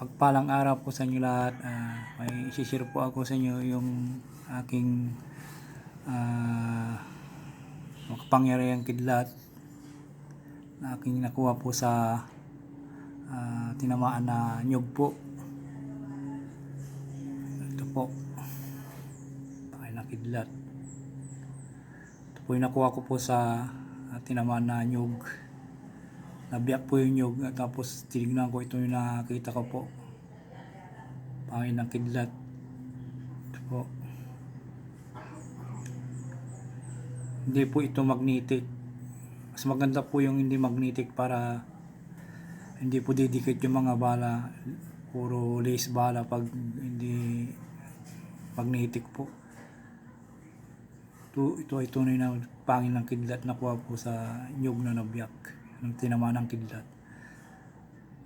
Pagpalang araw po sa inyo lahat. Ah, may isishare po ako sa inyo yung aking ah, makapangyarihang kidlat na aking nakuha po sa ah, tinamaan na nyug po. Ito po. Pakay na kidlat. Ito po yung nakuha ko po sa ah, tinamaan na nyug nabiyak po yung at tapos tinignan ko ito yung nakita ko po. Pangin ng kidlat. Ito po. Hindi po ito magnetic. Mas maganda po yung hindi magnetic para hindi po didikit yung mga bala. Puro lace bala pag hindi magnetic po. Ito, ito ay tunay na pangin ng kidlat na po sa nyug na nabiyak ng tinamaan ng kidlat.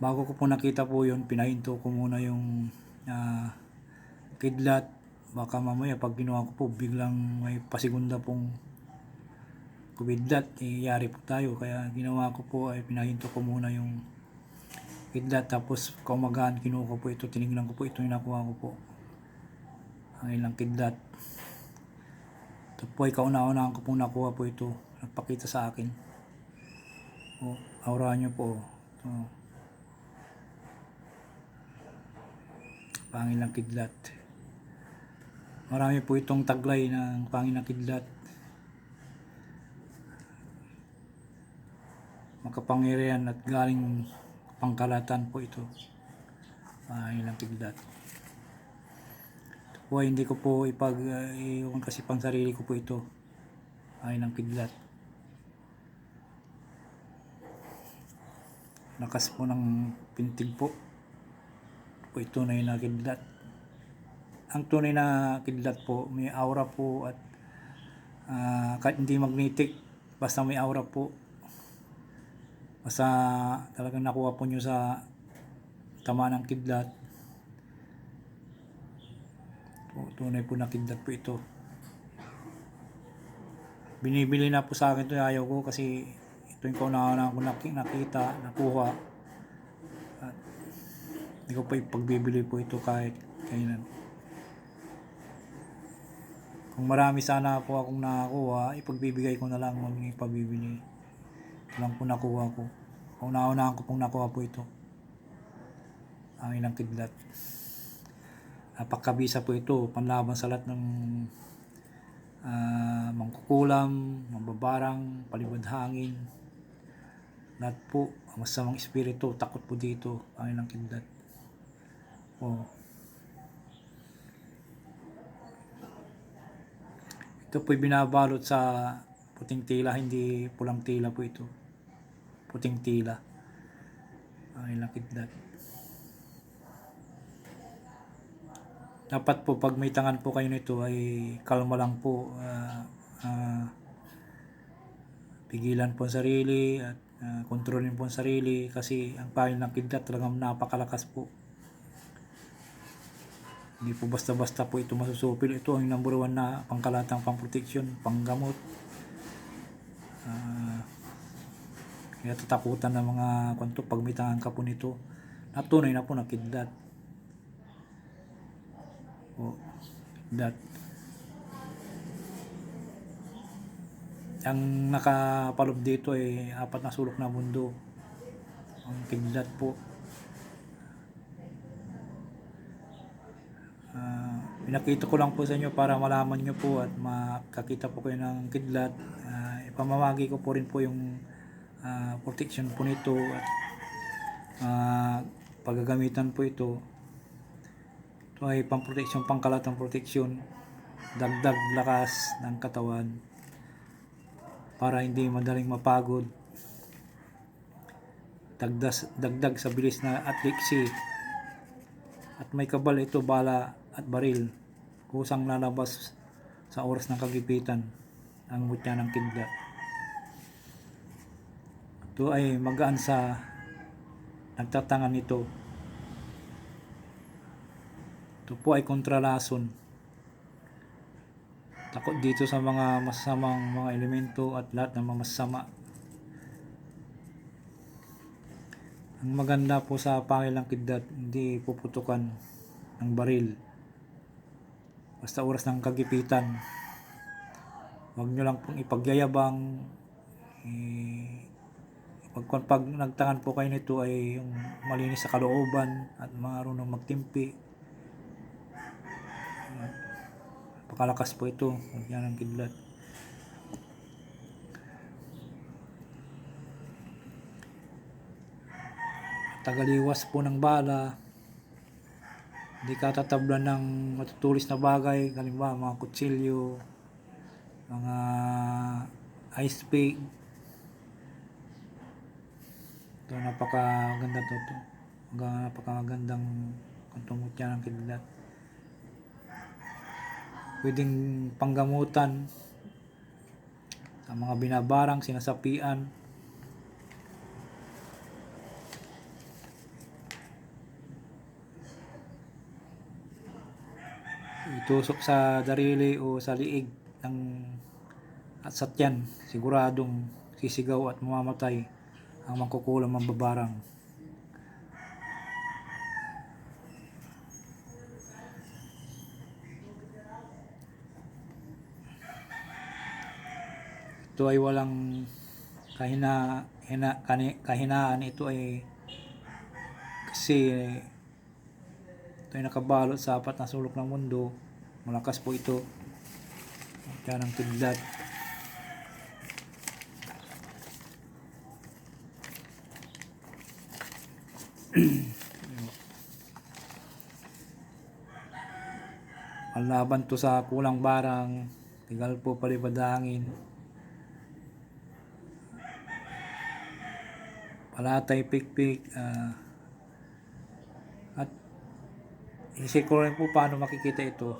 Bago ko po nakita po yun, pinahinto ko muna yung ah, kidlat. Baka mamaya pag ginawa ko po, biglang may pasigunda pong kubidlat, iyari po tayo. Kaya ginawa ko po ay pinahinto ko muna yung kidlat. Tapos kumagaan, kinuha ko po ito, tinignan ko po ito, yung nakuha ko po. Ang ilang kidlat. Ito po ay kauna-unahan ko pong nakuha po ito. Nagpakita sa akin. O, aura nyo po. Ito. Pangil ng kidlat. Marami po itong taglay ng pangil ng kidlat. Makapangyarihan at galing pangkalatan po ito. Pangil ng kidlat. Ay hindi ko po ipag uh, iwan kasi pang sarili ko po ito. Pangil ng kidlat. Lakas po ng pintig po. Po ito na kidlat. Ang tunay na kidlat po, may aura po at ah, kahit hindi magnetic, basta may aura po. Basta talagang nakuha po nyo sa tama ng kidlat. Po, tunay po na kidlat po ito. Binibili na po sa akin ito, ayaw ko kasi ito yung kauna ko naki- nakita, nakuha. At hindi ko pa ipagbibili po ito kahit kailan. Kung marami sana po akong nakakuha, ipagbibigay ko na lang huwag niyo ipabibili. Ito lang po nakuha ko. Kauna-unahan ko pong nakuha po ito. Ang ilang kidlat. Napakabisa po ito, panlaban sa lahat ng ah, mangkukulam, mambabarang, palibad hangin. Lahat po, ang masamang espiritu, takot po dito, ang ilang kidlat. Oh. Ito po'y binabalot sa puting tila, hindi pulang tila po ito. Puting tila. Ang ilang kidlat. Dapat po pag may tangan po kayo nito ay kalma lang po. ah, ah, pigilan po ang sarili at ah, kontrolin po ang sarili kasi ang pahin ng kidlat talagang napakalakas po. Hindi po basta-basta po ito masusupil. Ito ang number one na pangkalatang pangproteksyon, panggamot. Ah, kaya tatakutan ng mga kwanto pag may tangan ka po nito. Natunay na po na kidlat. O, kidlat. Ang nakapalob dito ay apat na sulok na mundo. Ang kidlat po. Ah, pinakita ko lang po sa inyo para malaman nyo po at makakita po kayo ng kidlat. Ah, ipamamagi ko po rin po yung ah, protection po nito at ah, paggagamitan po ito. Ito ay pang-protection, pangkalatang protection. Dagdag lakas ng katawan para hindi madaling mapagod. Dagdas, dagdag sa bilis na atliksi. At may kabal ito bala at baril. Kusang lalabas sa oras ng kagipitan ang mutya ng kidlat. Ito ay magaan sa nagtatangan nito. Ito po ay kontralason. Takot dito sa mga masamang mga elemento at lahat ng mga masama. Ang maganda po sa pangil ng kidlat, hindi puputukan ng baril. Basta oras ng kagipitan. Huwag nyo lang pong ipagyayabang. Eh, pag, pag nagtangan po kayo nito ay yung malinis sa kalooban at marunong magtimpi. Pakalakas po ito. Yan ang kidlat. Tagaliwas po ng bala. Hindi ka tatablan ng matutulis na bagay. Halimbawa, mga kutsilyo, mga ice pick. Ito, napakaganda to. to. Napakagandang kantungot yan ng kidlat. Pwedeng panggamutan sa mga binabarang, sinasapian. itusok sa darili o sa liig ng at satyan siguradong sisigaw at mamamatay ang mangkukulam ang babarang ito ay walang kahina, hina, kahinaan ito ay kasi ito ay nakabalot sa apat na sulok ng mundo. Malakas po ito. Yan ang kidlat. Panlaban to sa kulang barang. Tigal po palibadangin. Palatay pikpik. ah at isip ko rin po paano makikita ito.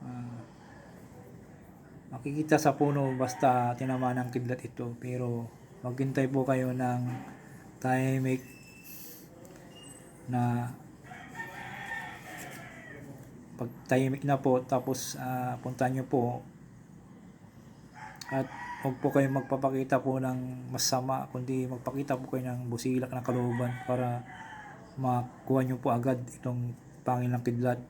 Ah, makikita sa puno basta tinamaan ng kidlat ito. Pero maghintay po kayo ng timing na pag tahimik na po tapos ah, puntahan nyo po at huwag po kayong magpapakita po ng masama kundi magpakita po kayo ng busilak na kalooban para makuha nyo po agad itong pangil ng kidlat.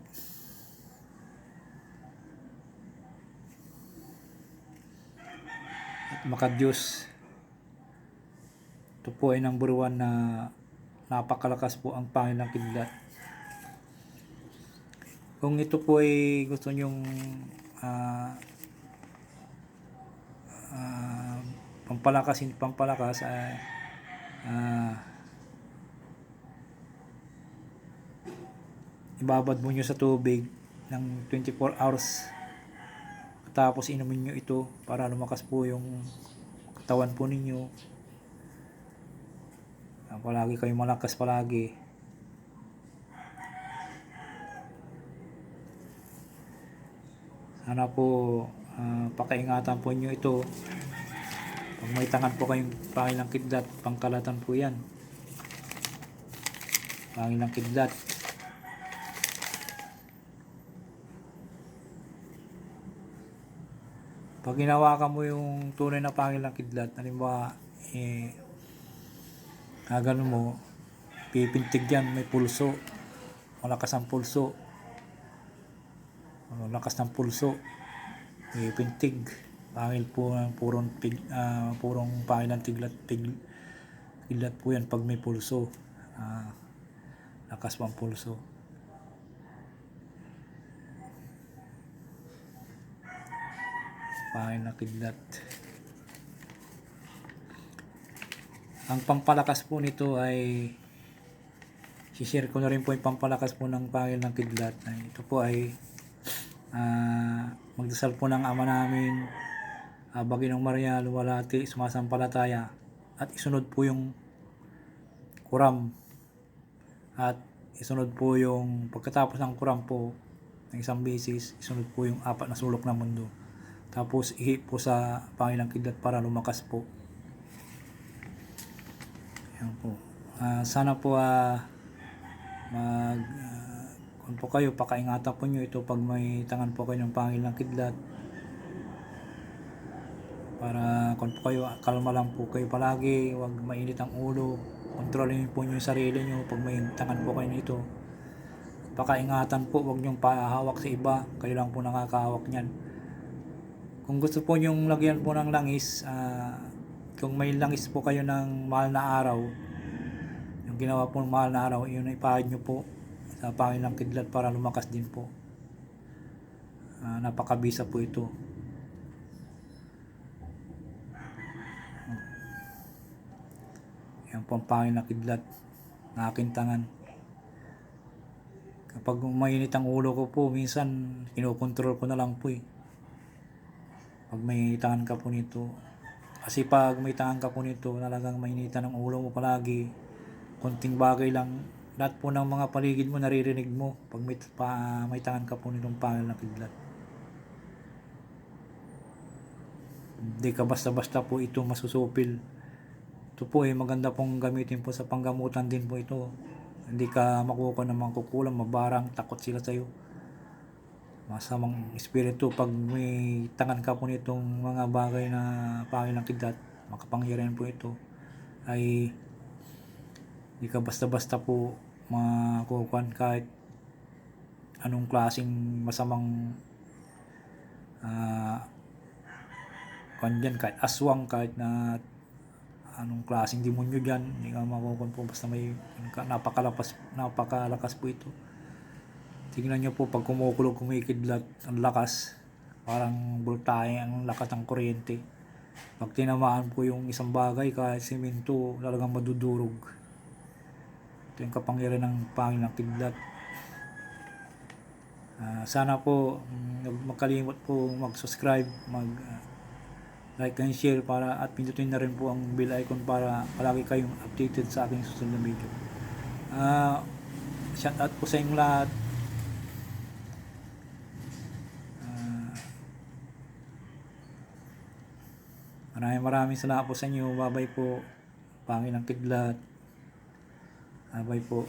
At makadyos ito po ay number one na napakalakas po ang pangil ng kidlat. Kung ito po ay gusto nyong ah ah, pampalakas hindi pampalakas ay ah, ibabad mo nyo sa tubig ng 24 hours. Tapos inumin nyo ito para lumakas po yung katawan po ninyo. Ah, palagi kayo malakas palagi. Sana po ah, pakaingatan po nyo ito. Pag may tangan po kayong pangilang kidlat pangkalatan po yan. Pangilang kidlat. Pag ginawakan mo yung tunay na pangil ng kidlat, halimbawa, eh, gagano mo, pipintig yan, may pulso, malakas ang pulso, malakas ng pulso, pipintig, pangil po, purong, pig, ah, purong pangil ng tiglat, tig, kidlat po yan pag may pulso, Ah, lakas pang pulso. pangil na kidlat. Ang pampalakas po nito ay share ko na rin po yung pampalakas po ng pangil ng kidlat. Ito po ay ah, magdasal po ng ama namin uh, Baginong Maria Luwalati sumasampalataya at isunod po yung kuram at isunod po yung pagkatapos ng kuram po ng isang bisis isunod po yung apat na sulok ng mundo tapos ihi po sa pangilang kidlat para lumakas po. Yan po. Ah, sana po ah, mag ah, kung po kayo pakaingatan po nyo ito pag may tangan po kayo ng pangilang kidlat. Para kung po kayo kalma lang po kayo palagi, huwag mainit ang ulo. Kontrolin po niyo yung sarili niyo pag may tangan po kayo nito. Pakaingatan po, huwag niyong pahawak sa iba. Kayo lang po nakakahawak niyan. Kung gusto po niyong lagyan po ng langis, ah, kung may langis po kayo ng mahal na araw, yung ginawa po ng mahal na araw, yun ipahid niyo po sa pangin ng kidlat para lumakas din po. Ah, napakabisa po ito. Yan po ang pangin ng kidlat na aking tangan. Kapag mainit ang ulo ko po, minsan kinokontrol ko na lang po eh. Pag may tangan ka po nito. Kasi pag may tangan ka po nito, talagang mainitan ang ulo mo palagi. Konting bagay lang. Lahat po ng mga paligid mo naririnig mo pag may, pa, may tangan ka po nitong pangil na kidlat. Hindi ka basta-basta po ito masusupil. Ito po eh, maganda pong gamitin po sa panggamutan din po ito. Hindi ka makuha ng mga kukulang, mabarang, takot sila sa'yo. Masamang espiritu pag may tangan ka po nitong mga bagay na pangil ng kidlat, makapangyarihan po ito, ay hindi ka basta-basta po makukuhan kahit anong klaseng masamang ah kan dyan, kahit aswang, kahit na anong klaseng demonyo dyan, hindi ka makukuha po basta may napakalakas, napakalakas po ito. Tingnan nyo po pag kumukulog, kumikidlat, ang lakas. Parang voltahe ang lakas ng kuryente. Pag tinamaan po yung isang bagay, kahit simento, talagang madudurog. Ito yung kapangyarihan ng pangin ng kidlat. Ah, sana po, mm, magkalimot po mag-subscribe, mag ah, like and share para at pindutin na rin po ang bell icon para palagi kayong updated sa aking susunod na video. Ah, shout out po sa inyong lahat. Ah, maraming maraming salamat po sa inyo. Babay po. Pangin ng kidlat. Babay po.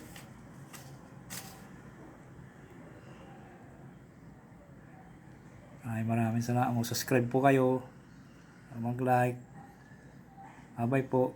Maraming maraming salamat. Mag-subscribe po kayo. Mag-like. Babay po.